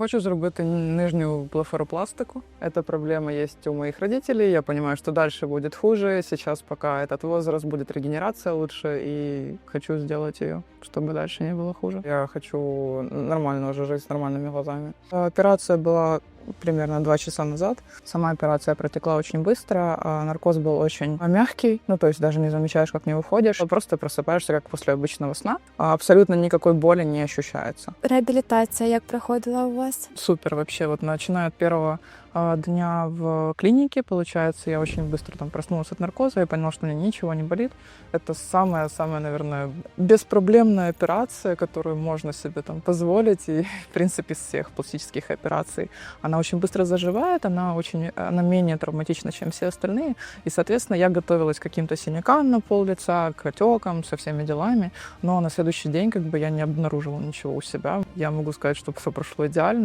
Хочу зробити нижню блефаропластику. Эта проблема есть у моих родителей. Я понимаю, что дальше будет хуже. Сейчас пока этот возраст будет регенерация лучше, и хочу сделать ее, чтобы дальше не было хуже. Я хочу нормально уже жить с нормальными глазами. Операция была примерно два часа назад. Сама операция протекла очень быстро, а наркоз был очень мягкий, ну то есть даже не замечаешь, как не выходишь, просто просыпаешься как после обычного сна, а абсолютно никакой боли не ощущается. Реабілітація як проходила у вас? Супер вообще, вот начиная от первого а, дня в клинике, получается, я очень быстро там проснулась от наркоза и поняла, что мне ничего не болит. Это самая-самая, наверное, беспроблемная операция, которую можно себе там позволить, и, в принципе, из всех пластических операций. Она очень быстро заживает, она очень, она менее травматична, чем все остальные, и, соответственно, я готовилась к каким-то синякам на пол лица, к отекам, со всеми делами, но на следующий день как бы я не обнаружила ничего у себя. Я могу сказать, что все прошло идеально.